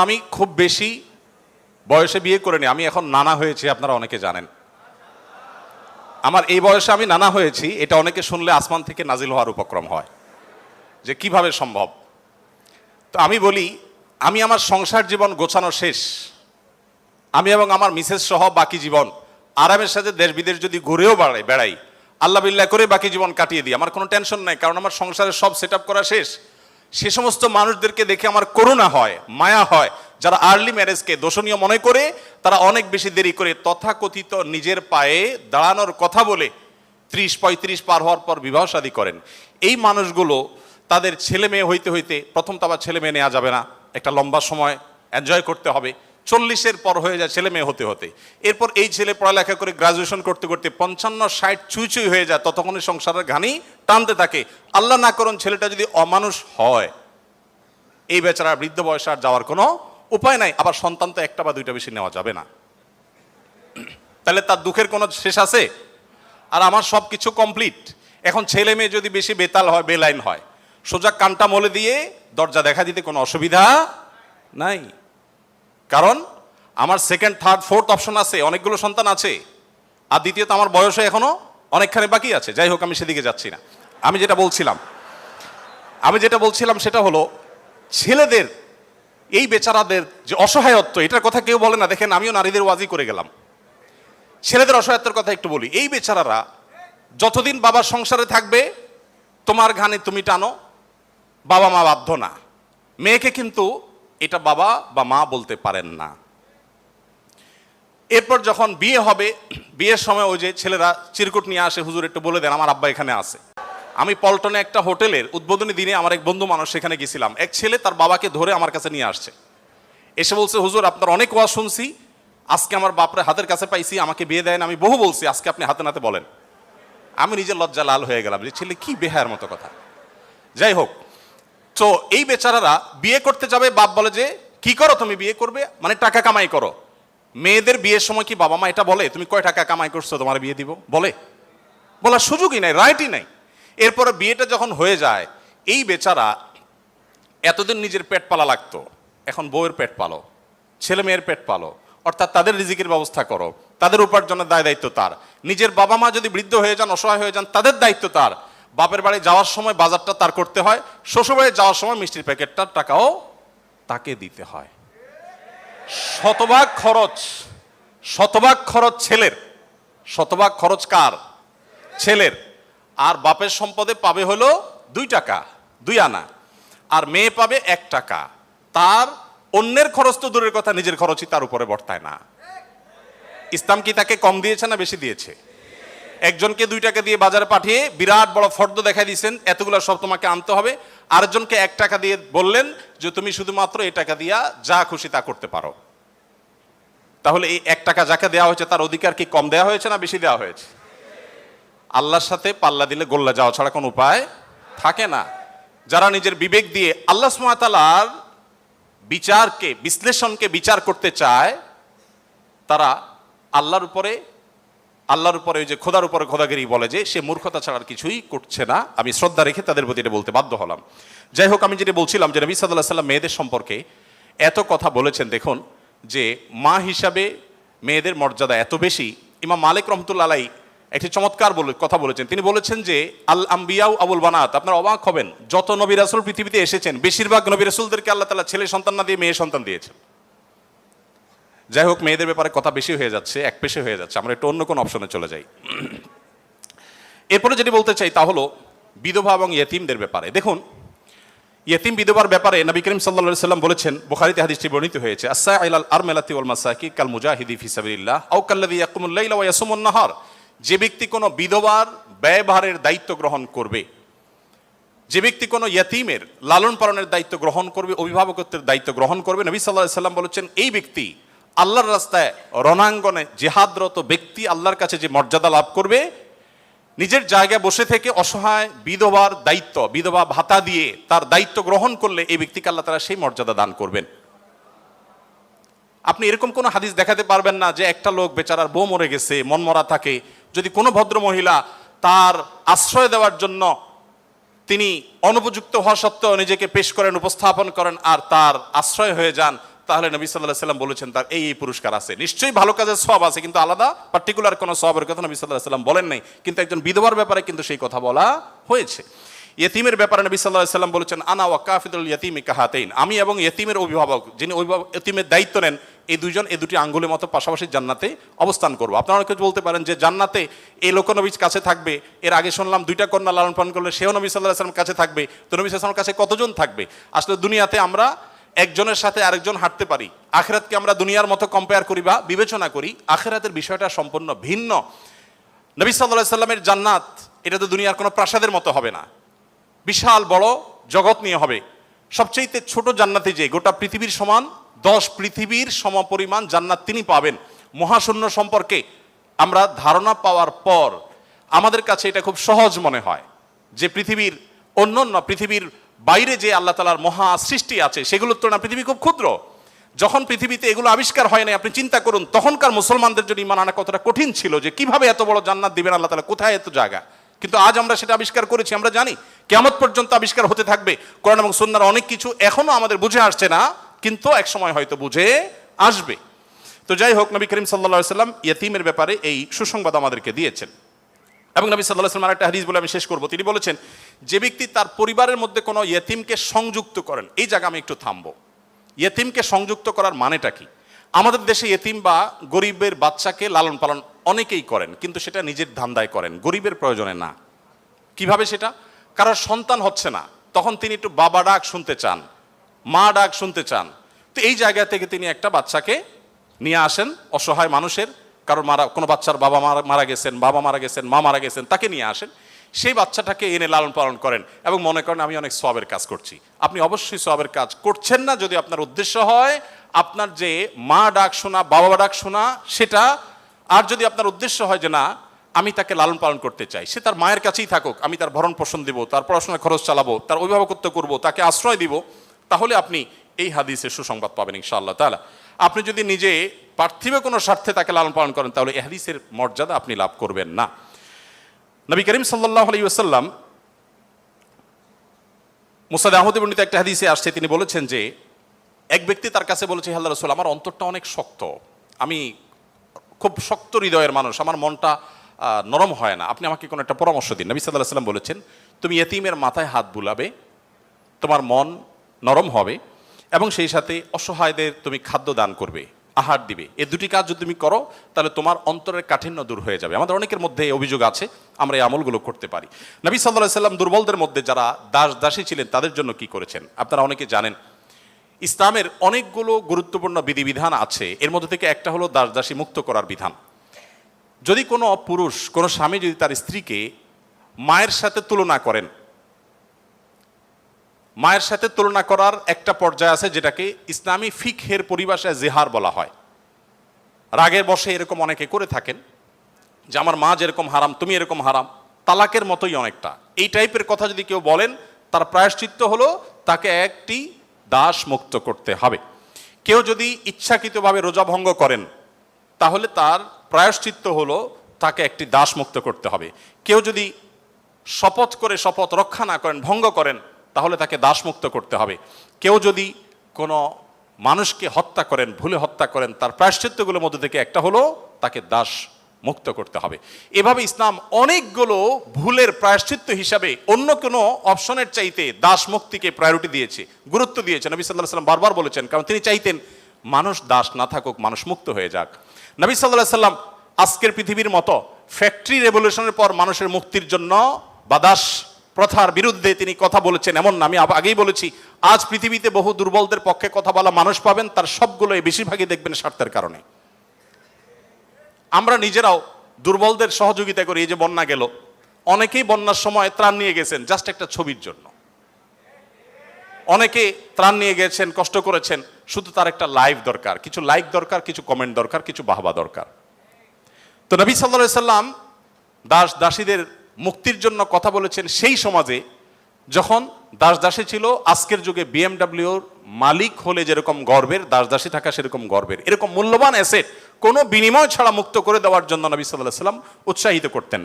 আমি খুব বেশি বয়সে বিয়ে করিনি। আমি এখন নানা হয়েছি, আপনারা অনেকে জানেন। আমার এই বয়সে আমি নানা হয়েছি, এটা অনেকে শুনলে আসমান থেকে নাজিল হওয়ার উপক্রম হয়, যে কীভাবে সম্ভব। তো আমি বলি, আমি আমার সংসার জীবন গোছানো শেষ। আমি এবং আমার মিসেস সহ বাকি জীবন, আরামের সাথে দেশ বিদেশ যদি ঘুরেও বেড়াই বেড়াই, আল্লাহ বিল্লাহ করে বাকি জীবন কাটিয়ে দিই, আমার কোনো টেনশন নাই, কারণ আমার সংসারের সব সেট করা শেষ। সে সমস্ত মানুষদেরকে দেখে আমার করুণা হয়, মায়া হয়। যারা আর্লি ম্যারেজকে দোষণীয় মনে করে, তারা অনেক বেশি দেরি করে তথাকথিত নিজের পায়ে দাঁড়ানোর কথা বলে ত্রিশ, পঁয়ত্রিশ পার হওয়ার পর বিবাহ শাদী করেন। এই মানুষগুলো তাদের ছেলে মেয়ে হইতে হইতে, প্রথম তো আবার ছেলে মেয়ে নেওয়া যাবে না, একটা লম্বা সময় এনজয় করতে হবে। চল্লিশের পর হয়ে যায় ছেলে মেয়ে হতে হতে। এরপর এই ছেলে পড়ালেখা করে গ্রাজুয়েশন করতে করতে পঞ্চান্ন, ষাট চুই চুই হয়ে যায়, ততক্ষণে সংসারের ঘানি টানতে থাকে। আল্লাহ না করুন ছেলেটা যদি অমানুষ হয়, এই বেচারা বৃদ্ধ বয়সে আর যাওয়ার কোনো উপায় নাই, আবার সন্তান তো একটা বা দুইটা বেশি নেওয়া যাবে না। তাহলে তার দুঃখের কোনো শেষ আছে? আর আমার সব কিছু কমপ্লিট এখন ছেলে মেয়ে যদি বেশি বেতাল হয়, বেলাইন হয়, সোজা কানটা মলে দিয়ে দরজা দেখা দিতে কোনো অসুবিধা নাই। কারণ আমার সেকেন্ড থার্ড ফোর্থ অপশন আছে, অনেকগুলো সন্তান আছে। আর দ্বিতীয়ত আমার বয়সে এখনও অনেকখানি বাকি আছে। যাই হোক, আমি সেদিকে যাচ্ছি না। আমি যেটা বলছিলাম, আমি যেটা বলছিলাম সেটা হলো, ছেলেদের, এই বেচারাদের যে অসহায়ত্ব, এটার কথা কেউ বলে না। দেখেন, আমিও নারীদের ওয়াজি করে গেলাম। ছেলেদের অসহায়ত্বের কথা একটু বলি। এই বেচারারা যতদিন বাবার সংসারে থাকবে, তোমার ঘানে তুমি টানো বাবা মা বাধ্য না। মেয়েকে কিন্তু এটা বাবা বা মা বলতে পারেন না। এরপর যখন বিয়ে হবে, বিয়ের সময় ওই যে ছেলেরা চিরকুট নিয়ে আসে, হুজুর, একটু বলে দেন, আমার আব্বা এখানে আছে। আমি পল্টনে একটা হোটেলের উদ্বোধনী দিনে আমার এক বন্ধু মানুষ সেখানে গেছিলাম। এক ছেলে তার বাবাকে ধরে আমার কাছে নিয়ে আসছে। এসে বলছে, হুজুর, আপনার অনেক ওয়াজ শুনছি। আজকে আমার বাপরে হাতের কাছে পাইছি, আমাকে বিয়ে দেন আমি বহু বলছি, আজকে আপনি হাতে নাতে বলেন। আমি নিজের লজ্জা লাল হয়ে গেলাম যে, ছেলে, কি বেহার মতো কথা? যাই হোক তো এই বেচারারা বিয়ে করতে যাবে, বাপ বলে যে, কি করো তুমি বিয়ে করবে? মানে টাকা কামাই করো। মেয়েদের বিয়ের সময় কি বাবা মা এটা বলে, তুমি কয় টাকা কামাই করছ, তোমার বিয়ে দিব? বলে। বলার সুযোগই নাই, রাইটই নাই। এরপরে বিয়েটা যখন হয়ে যায়, এই বেচারা এতদিন নিজের পেট পালা লাগতো। এখন বউয়ের পেট পালো, ছেলে মেয়ের পেট পালো। অর্থাৎ তাদের রিজিকের ব্যবস্থা করো, তাদের উপার্জনের দায় দায়িত্ব তার। নিজের বাবা মা যদি বৃদ্ধ হয়ে যান, অসহায় হয়ে যান, তাদের দায়িত্ব তার। বাপের বাড়ি যাওয়ার সময় বাজারটা তার করতে হয়, শ্বশুরবাড়ি যাওয়ার সময় মিষ্টির প্যাকেটটার টাকাও তাকে দিতে হয়। শতভাগ খরচ শতভাগ খরচ ছেলের। শতভাগ খরচ কার? ছেলের। আর বাপের সম্পদে পাবে হলো দুই টাকা, দুই আনা। আর মেয়ে পাবে এক টাকা। তার অন্যের খরচ তো দূরের কথা, নিজের খরচই তার উপরে বর্তায় না। ইসলাম কি তাকে কম দিয়েছে না বেশি দিয়েছে? একজনকে দুই টাকা দিয়ে বাজারে পাঠিয়ে বিরাট বড় ফর্দ দেখাই দিয়েছেন, এতগুলো সব তোমাকে আনতে হবে। আরেকজনকে এক টাকা দিয়ে বললেন যে, তুমি শুধুমাত্র এই টাকা দিয়া যা খুশি তা করতে পারো। তাহলে এই এক টাকা যাকে দেওয়া হয়েছে, তার অধিকার কি কম দেওয়া হয়েছে না বেশি দেওয়া হয়েছে? আল্লাহর সাথে পাল্লা দিলে গোল্লা যাওয়া ছাড়া কোনো উপায় থাকে না। যারা নিজের বিবেক দিয়ে আল্লাহ সুমাতালার বিচারকে, বিশ্লেষণকে বিচার করতে চায়, তারা আল্লাহর উপরে আল্লাহর উপরে ওই যে খোদার উপরে খোদাগিরি বলে যে, সে মূর্খতা ছাড়া আর কিছুই করছে না। আমি শ্রদ্ধা রেখে তাদের প্রতি এটা বলতে বাধ্য হলাম। যাই হোক, আমি যেটা বলছিলাম যে নবী সাল্লাহ সাল্লাম মেয়েদের সম্পর্কে এত কথা বলেছেন, দেখুন, যে মা হিসাবে মেয়েদের মর্যাদা এত বেশি। ইমাম মালিক রহমতুল্লা আলাই একটি চমৎকার বলে কথা বলেছেন। তিনি বলেছেন যে, আল আম্বিয়াউ আবুল বানাত, আপনার অবাক হবেন, যত নবী রাসুল পৃথিবীতে এসেছেন, বেশিরভাগ নবী রাসুলদেরকে আল্লাহ তালা ছেলে সন্তান না দিয়ে মেয়ে সন্তান দিয়েছেন। যাই হোক, মেয়েদের ব্যাপারে কথা বেশি হয়ে যাচ্ছে, এক পেশে হয়ে যাচ্ছে। আমরা একটু অন্য কোনো অপশনে চলে যাই। এরপরে যেটি বলতে চাই, তা হলো বিধবা এবং ইয়েতিমদের ব্যাপারে। দেখুন, ইয়েতিম বিধবার ব্যাপারে নবী করিম সাল্লা সাল্লাম বলেছেন, বুখারিতে হাদিসটি বর্ণিত হয়েছে আসা আইলাল আর মেলাতি ওল মাসাকি কাল মুজাহিদি ফিসাবিল্লাহ আউ কাল্লাদি ইয়াকুমুল্লাইলা যে ব্যক্তি কোনো বিধবার ব্যয়ভারের দায়িত্ব গ্রহণ করবে, যে ব্যক্তি কোনো ইয়তিমের লালন পালনের দায়িত্ব গ্রহণ করবে, অভিভাবকত্বের দায়িত্ব গ্রহণ করবে, নবী সাল্লাহ সাল্লাম বলেছেন, এই ব্যক্তি আল্লাহর রাস্তায় রণাঙ্গনে জেহাদরত ব্যক্তি আল্লাহর কাছে যে মর্যাদা লাভ করবে, নিজের জায়গায় বসে থেকে অসহায় বিধবার দায়িত্ব, বিধবা ভাতা দিয়ে তার দায়িত্ব গ্রহণ করলে এই ব্যক্তিকে আল্লাহ তারা সেই মর্যাদা দান করবেন। আপনি এরকম কোনো হাদিস দেখাতে পারবেন না যে একটা লোক বেচারার বউ মরে গেছে, মনমরা থাকে। যদি কোনো ভদ্র মহিলা তার আশ্রয় দেওয়ার জন্য তিনি অনুপযুক্ত হওয়া সত্ত্বেও নিজেকে পেশ করেন, উপস্থাপন করেন আর তার আশ্রয় হয়ে যান তাহলে নবী সাল্লাহ সাল্লাম বলেছেন, তার এই এই পুরস্কার আছে। নিশ্চয়ই ভালো কাজের সব আছে, কিন্তু আলাদা পার্টিকুলার কোনো সবের কথা নবী সাল্লাহ সাল্লাম বলেন নাই। কিন্তু একজন বিধবার ব্যাপারে কিন্তু সেই কথা বলা হয়েছে। ইয়েতিমের ব্যাপারে নবী সাল্লাহ সাল্লাম বলেছেন, আনা ওয়াকাফিদুল ইয়তিমি কাহাতেইন। আমি এবং ইয়েতিমের অভিভাবক, যিনি অভিভাবক ইয়েতিমের দায়িত্ব নেন, এই দুজন এই দুটি আঙ্গুলের মতো পাশাপাশি জান্নাতে অবস্থান করব। আপনারা অনেকে বলতে পারেন যে জান্নাতে এই লোকনবীর কাছে থাকবে, এর আগে শুনলাম দুইটা কন্যা লালন পালন করলে সেও নবী সাল্লাহ সাল্লাম কাছে থাকবে, তো নবী সাল্লামের কাছে কতজন থাকবে? আসলে দুনিয়াতে আমরা একজনের সাথে আরেকজন হাঁটতে পারি। আখেরাতকে আমরা দুনিয়ার মতো কম্পেয়ার করি বা বিবেচনা করি, আখেরাতের বিষয়টা সম্পূর্ণ ভিন্ন। নবী সাল্লাহ সাল্লামের জান্নাত, এটা তো দুনিয়ার কোনো প্রাসাদের মতো হবে না। বিশাল, বড় জগৎ নিয়ে হবে। সবচেয়ে ছোট জান্নাতে যে, গোটা পৃথিবীর সমান দশ পৃথিবীর সমপরিমাণ জান্নাত তিনি পাবেন। মহাশূন্য সম্পর্কে আমরা ধারণা পাওয়ার পর আমাদের কাছে এটা খুব সহজ মনে হয় যে, পৃথিবীর অন্য পৃথিবীর বাইরে যে আল্লাহ তালার মহা সৃষ্টি আছে, সেগুলোর তুলনায় পৃথিবী খুব ক্ষুদ্র। যখন পৃথিবীতে এগুলো আবিষ্কার হয় নাই, আপনি চিন্তা করুন, তখনকার মুসলমানদের জন্য ইমান আনা কতটা কঠিন ছিল যে কীভাবে এত বড় জান্নাত দিবেন আল্লাহ তালা কোথায় এত জায়গা? কিন্তু আজ আমরা সেটা আবিষ্কার করেছি, আমরা জানি। কেমন পর্যন্ত আবিষ্কার হতে থাকবে। কোরআন এবং সুন্নার অনেক কিছু এখনও আমাদের বুঝে আসছে না, কিন্তু এক সময় হয়তো বুঝে আসবে। তো যাই হোক, নবী করিম সাল্লা সাল্লাম ইয়তিমের ব্যাপারে এই সুসংবাদ আমাদেরকে দিয়েছেন। এবং নবী সাল্লাহ সাল্লাম একটা হাদিস বলে আমি শেষ করব। তিনি বলেছেন যে ব্যক্তি তার পরিবারের মধ্যে কোনো ইয়তিমকে সংযুক্ত করেন, এই জায়গা আমি একটু থামবো। ইয়তিমকে সংযুক্ত করার মানেটা কি? আমাদের দেশে ইয়তিম বা গরিবের বাচ্চাকে লালন পালন অনেকেই করেন, কিন্তু সেটা নিজের ধান্দায় করেন, গরিবের প্রয়োজনে না। কীভাবে সেটা? কারোর সন্তান হচ্ছে না, তখন তিনি একটু বাবা ডাক শুনতে চান, মা ডাক শুনতে চান। তো এই জায়গা থেকে তিনি একটা বাচ্চাকে নিয়ে আসেন, অসহায় মানুষের, কারোর মারা, কোনো বাচ্চার বাবা মারা মারা গেছেন, বাবা মারা গেছেন, মা মারা গেছেন, তাকে নিয়ে আসেন। সেই বাচ্চাটাকে এনে লালন পালন করেন এবং মনে করেন আমি অনেক সবের কাজ করছি। আপনি অবশ্যই সবের কাজ করছেন না যদি আপনার উদ্দেশ্য হয়, আপনার যে মা ডাক শোনা, বাবা ডাক শোনা, সেটা, আর যদি আপনার উদ্দেশ্য হয় যে না, আমি তাকে লালন পালন করতে চাই, সে তার মায়ের কাছেই থাকুক, আমি তার ভরণ পোষণ দেব, তার পড়াশোনার খরচ চালাবো, তার অভিভাবকত্ব করব, তাকে আশ্রয় দিব, তাহলে আপনি এই হাদিসের সুসংবাদ পাবেন ইনশাআল্লাহ তালা আপনি যদি নিজে পার্থিব কোনো স্বার্থে তাকে লালন পালন করেন, তাহলে এই হাদিসের মর্যাদা আপনি লাভ করবেন না। নবী করিম সাল্লাহ আলী ওসাল্লাম মুসাদ আহমদ বর্ণিত একটা হাদিসে আসছে, তিনি বলেছেন যে, এক ব্যক্তি তার কাছে বলেছে আল্লাহ রসুল, আমার অন্তরটা অনেক শক্ত। আমি খুব শক্ত হৃদয়ের মানুষ, আমার মনটা নরম হয় না। আপনি আমাকে কোনো একটা পরামর্শ দিন। নবী সাল্লাহ সাল্লাম বলেছেন, তুমি এতিমের মাথায় হাত বুলাবে, তোমার মন নরম হবে এবং সেই সাথে অসহায়দের তুমি খাদ্য দান করবে। আহার দিবে। এই দুটি কাজ যদি তুমি করো, তাহলে তোমার অন্তরের কাঠিন্য দূর হয়ে যাবে। আমাদের অনেকের মধ্যে অভিযোগ আছে, আমরা এই আমলগুলো করতে পারি। নবী সাল্লাহ সাল্লাম দুর্বলদের মধ্যে যারা দাস দাসী ছিলেন, তাদের জন্য কি করেছেন? আপনারা অনেকে জানেন, ইসলামের অনেকগুলো গুরুত্বপূর্ণ বিধিবিধান আছে। এর মধ্যে থেকে একটা হলো দাস দাসী মুক্ত করার বিধান। যদি কোনো পুরুষ, কোনো স্বামী যদি তার স্ত্রীকে মায়ের সাথে তুলনা করেন মায়ের সাথে তুলনা করার একটা পর্যায়ে আছে যেটাকে ইসলামী ফিকহের পরিভাষায় জেহার বলা হয়। রাগের বসে এরকম অনেকে করে থাকেন যে, আমার মা যেরকম হারাম, তুমি এরকম হারাম। তালাকের মতোই অনেকটা। এই টাইপের কথা যদি কেউ বলেন, তার প্রায়শ্চিত্ত হলো তাকে একটি দাস মুক্ত করতে হবে। কেউ যদি ইচ্ছাকৃতভাবে রোজা ভঙ্গ করেন, তাহলে তার প্রায়শ্চিত্ত হলো তাকে একটি দাস মুক্ত করতে হবে। কেউ যদি শপথ করে, শপথ রক্ষা না করেন, ভঙ্গ করেন তাহলে তাকে দাসমুক্ত করতে হবে। কেউ যদি কোনো মানুষকে হত্যা করেন, ভুলে হত্যা করেন, তার প্রায়শ্চিত্তগুলোর মধ্যে থেকে একটা হলো তাকে দাস মুক্ত করতে হবে। এভাবে ইসলাম অনেকগুলো ভুলের প্রায়শ্চিত্ত হিসাবে অন্য কোনো অপশনের চাইতে দাস মুক্তিকে প্রায়োরিটি দিয়েছে, গুরুত্ব দিয়েছে। নবী সাল্লাহ সাল্লাম বারবার বলেছেন, কারণ তিনি চাইতেন মানুষ দাস না থাকুক, মানুষ মুক্ত হয়ে যাক। নবী সাল্লাহ সাল্লাম আজকের পৃথিবীর মতো ফ্যাক্টরি রেভলিউশনের পর মানুষের মুক্তির জন্য বাদাস প্রথার বিরুদ্ধে তিনি কথা বলেছেন, এমন না। আমি আগেই বলেছি, আজ পৃথিবীতে বহু দুর্বলদের পক্ষে কথা বলা মানুষ পাবেন, তার সবগুলোই বেশিরভাগই দেখবেন স্বার্থের কারণে। আমরা নিজেরাও দুর্বলদের সহযোগিতা করি, এই যে বন্যা গেল, অনেকেই বন্যার সময় ত্রাণ নিয়ে গেছেন জাস্ট একটা ছবির জন্য। অনেকে ত্রাণ নিয়ে গেছেন, কষ্ট করেছেন, শুধু তার একটা লাইভ দরকার, কিছু লাইক দরকার, কিছু কমেন্ট দরকার, কিছু বাহবা দরকার। তো নবী সাল্লা সাল্লাম দাস দাসীদের মুক্তির জন্য কথা বলেছেন সেই সমাজে, যখন দাস দাসী ছিল, আজকের যুগে বিএমডাব্লিউর মালিক হলে যেরকম গর্বের দাস দাসী থাকা সেরকম গর্বের। এরকম মূল্যবান অ্যাসেট কোনো বিনিময় ছাড়া মুক্ত করে দেওয়ার জন্য নবী সাল্লাহ সাল্লাম উৎসাহিত করতেন।